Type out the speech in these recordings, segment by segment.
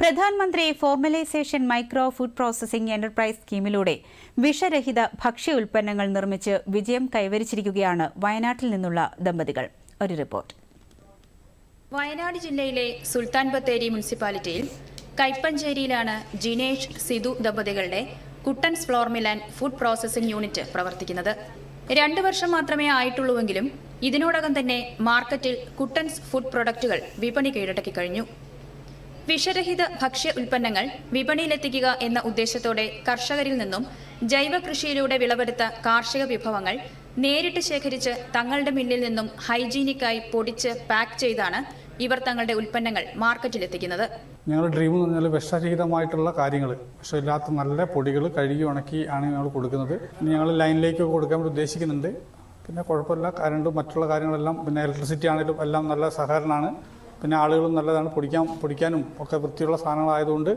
പ്രധാനമന്ത്രി formalisation micro food processing enterprise സ്കീമിലൂടെ വിഷരഹിത ഭക്ഷ്യ ഉൽപ്പന്നങ്ങൾ നിർമ്മിച്ച് വിജയം കൈവരിച്ചിരിക്കുകയാണ് വയനാട്ടിൽ നിന്നുള്ള ദമ്പതികൾ. ഒരു റിപ്പോർട്ട്. വയനാട് ജില്ലയിലെ സുൽത്താൻ ബത്തേരി മുനിസിപ്പാലിറ്റിയിൽ കൈപ്പഞ്ചേരിയിലാണ് ജിനേഷ് സിധു ദമ്പതികളുടെ Kuttan's flour and food processing unit പ്രവർത്തിക്കുന്നത്. രണ്ട് വർഷം മാത്രമേ ആയിട്ടുള്ളൂവെങ്കിലും ഇതിനോടകം തന്നെ മാർക്കറ്റിൽ കുട്ടൻസ് ഫുഡ് പ്രൊഡക്റ്റുകൾ വിപണി കീഴടക്കി കഴിഞ്ഞു. വിഷരഹിത ഭക്ഷ്യ ഉൽപ്പന്നങ്ങൾ വിപണിയിലെത്തിക്കുക എന്ന ഉദ്ദേശത്തോടെ കർഷകരിൽ നിന്നും ജൈവ കൃഷിയിലൂടെ വിളവെടുത്ത കാർഷിക വിഭവങ്ങൾ നേരിട്ട് ശേഖരിച്ച് തങ്ങളുടെ മില്ലിൽ നിന്നും ഹൈജീനിക്കായി പൊടിച്ച് പാക്ക് ചെയ്താണ് ഇവർ തങ്ങളുടെ ഉൽപ്പന്നങ്ങൾ മാർക്കറ്റിലെത്തിക്കുന്നത്. ഞങ്ങളുടെ ഡ്രീം എന്ന് പറഞ്ഞാൽ വിഷരഹിതമായിട്ടുള്ള കാര്യങ്ങൾ വിഷമില്ലാത്ത നല്ല പൊടികൾ കഴുകി ഉണക്കി ആണ് ഞങ്ങൾ കൊടുക്കുന്നത്. ഞങ്ങൾ ലൈനിലേക്ക് കൊടുക്കാൻ ഉദ്ദേശിക്കുന്നുണ്ട്. പിന്നെ കുഴപ്പമില്ല. കറണ്ട് മറ്റുള്ള കാര്യങ്ങളെല്ലാം പിന്നെ ഇലക്ട്രിസിറ്റി ആണെങ്കിലും എല്ലാം നല്ല സഹകരണമാണ്. പിന്നെ ആളുകൾ നല്ലതാണ്. പൊടിക്കാൻ പൊടിക്കാനും ഒക്കെ വൃത്തിയുള്ള സാധനങ്ങളായതുകൊണ്ട്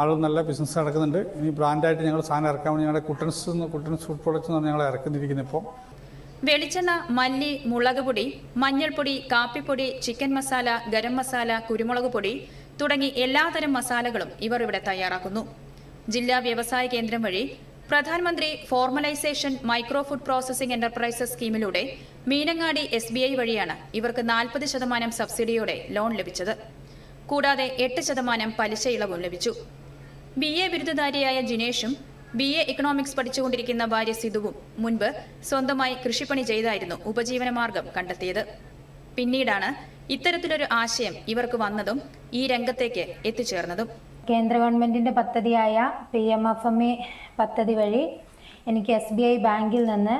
ആളുകൾ നല്ല ബിസിനസ് നടക്കുന്നുണ്ട്. ഇനി ബ്രാൻഡായിട്ട് ഞങ്ങൾ സാധനം ഇറക്കാൻ വേണ്ടി ഞങ്ങളുടെ കുട്ടൻസ് കുട്ടൻസ് ഫുഡ് പ്രൊഡക്ട്സ് എന്ന് ഞങ്ങൾ ഇറക്കുന്നിരിക്കുന്നത് ഇപ്പോൾ വെളിച്ചെണ്ണ മല്ലി മുളക് പൊടി മഞ്ഞൾപ്പൊടി കാപ്പിപ്പൊടി ചിക്കൻ മസാല ഗരം മസാല കുരുമുളക് പൊടി തുടങ്ങി എല്ലാതരം മസാലകളും ഇവർ ഇവിടെ തയ്യാറാക്കുന്നു. ജില്ലാ വ്യവസായ കേന്ദ്രം വഴി പ്രധാനമന്ത്രി formalisation micro food processing enterprises സ്കീമിലൂടെ Meenangadi S B I വഴിയാണ് ഇവർക്ക് നാൽപ്പത് ശതമാനം സബ്സിഡിയോടെ ലോൺ ലഭിച്ചത്. കൂടാതെ എട്ട് ശതമാനം പലിശ ഇളവും ലഭിച്ചു. ബി എ ബിരുദധാരിയായ ജിനേഷും ബി എ ഇക്കണോമിക്സ് പഠിച്ചുകൊണ്ടിരിക്കുന്ന ഭാര്യ സിധുവും മുൻപ് സ്വന്തമായി കൃഷിപ്പണി ചെയ്തായിരുന്നു ഉപജീവനമാർഗം കണ്ടെത്തിയത്. പിന്നീടാണ് ഇത്തരത്തിലൊരു ആശയം ഇവർക്ക് വന്നതും ഈ രംഗത്തേക്ക് എത്തിച്ചേർന്നതും. കേന്ദ്ര ഗവൺമെന്റിന്റെ പദ്ധതിയായ P M F M E പദ്ധതി വഴി എനിക്ക് എസ് ബി ഐ ബാങ്കിൽ നിന്ന്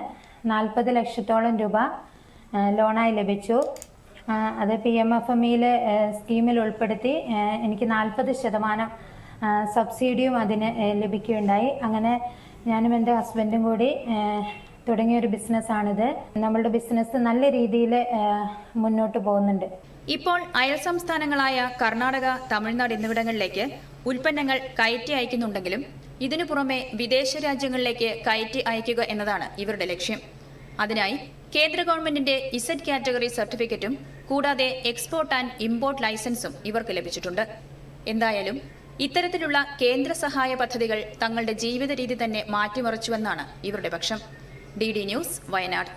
നാൽപ്പത് ലക്ഷത്തോളം രൂപ ലോണായി ലഭിച്ചു. അത് പി എം എഫ് എം ഇയിലെ സ്കീമിൽ ഉൾപ്പെടുത്തി എനിക്ക് നാൽപ്പത് ശതമാനം സബ്സിഡിയും അതിന് ലഭിക്കുകയുണ്ടായി. അങ്ങനെ ഞാനും എന്റെ ഹസ്ബൻഡും കൂടി തുടങ്ങിയ തുടങ്ങിയൊരു ബിസിനസ്സാണിത്. നമ്മളുടെ ബിസിനസ് നല്ല രീതിയിൽ മുന്നോട്ട് പോകുന്നുണ്ട്. ഇപ്പോൾ അയൽ സംസ്ഥാനങ്ങളായ കർണാടക തമിഴ്നാട് എന്നിവിടങ്ങളിലേക്ക് ഉൽപ്പന്നങ്ങൾ കയറ്റി അയക്കുന്നുണ്ടെങ്കിലും ഇതിനു പുറമെ വിദേശ രാജ്യങ്ങളിലേക്ക് കയറ്റി അയക്കുക എന്നതാണ് ഇവരുടെ ലക്ഷ്യം. അതിനായി കേന്ദ്ര ഗവൺമെന്റിന്റെ ഇസഡ് കാറ്റഗറി സർട്ടിഫിക്കറ്റും കൂടാതെ എക്സ്പോർട്ട് ആൻഡ് ഇമ്പോർട്ട് ലൈസൻസും ഇവർക്ക് ലഭിച്ചിട്ടുണ്ട്. എന്തായാലും ഇത്തരത്തിലുള്ള കേന്ദ്ര സഹായ പദ്ധതികൾ തങ്ങളുടെ ജീവിത രീതി തന്നെ മാറ്റിമറിച്ചുവെന്നാണ് ഇവരുടെ പക്ഷം. D D news Wayanad.